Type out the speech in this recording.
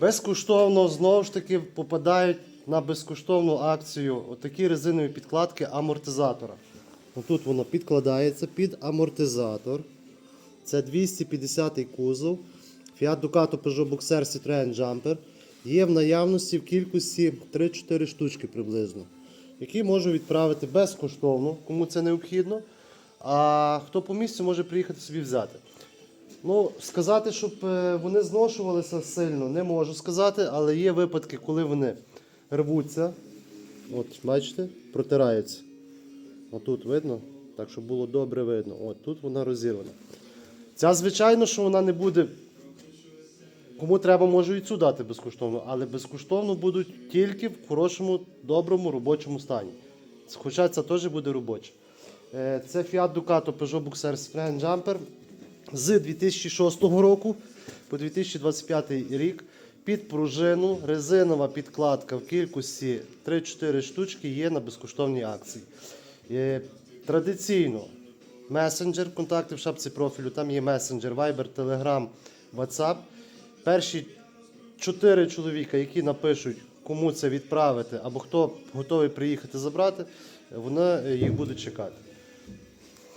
Безкоштовно знову ж таки попадають на безкоштовну акцію отакі резинові підкладки амортизатора. Тут воно підкладається під амортизатор. Це 250 кузов. Fiat Ducato Peugeot Boxer Citroën Jumper. Є в наявності в кількості 3-4 штучки приблизно, які можу відправити безкоштовно, кому це необхідно. А хто по місцю може приїхати собі взяти. Ну, сказати, щоб е, вони зношувалися сильно, не можу сказати, але є випадки, коли вони рвуться. От, бачите, протираються. Отут видно, так щоб було добре видно. От тут вона розірвана. Ця, звичайно, що вона не буде. Кому треба, можу і цю дати безкоштовно, але безкоштовно будуть тільки в хорошому, доброму робочому стані. Хоча це теж буде робоче. Е, Це Fiat Ducato Peugeot Boxer Citroën Jumper з 2006 року по 2025 рік. Під пружину резинова підкладка в кількості 3-4 штучки є на безкоштовній акції. Е, Традиційно месенджер, контакти в шапці профілю, там є месенджер, Viber, Telegram, WhatsApp. Перші чотири чоловіка, які напишуть, кому це відправити, або хто готовий приїхати забрати, вони е, їх будуть чекати.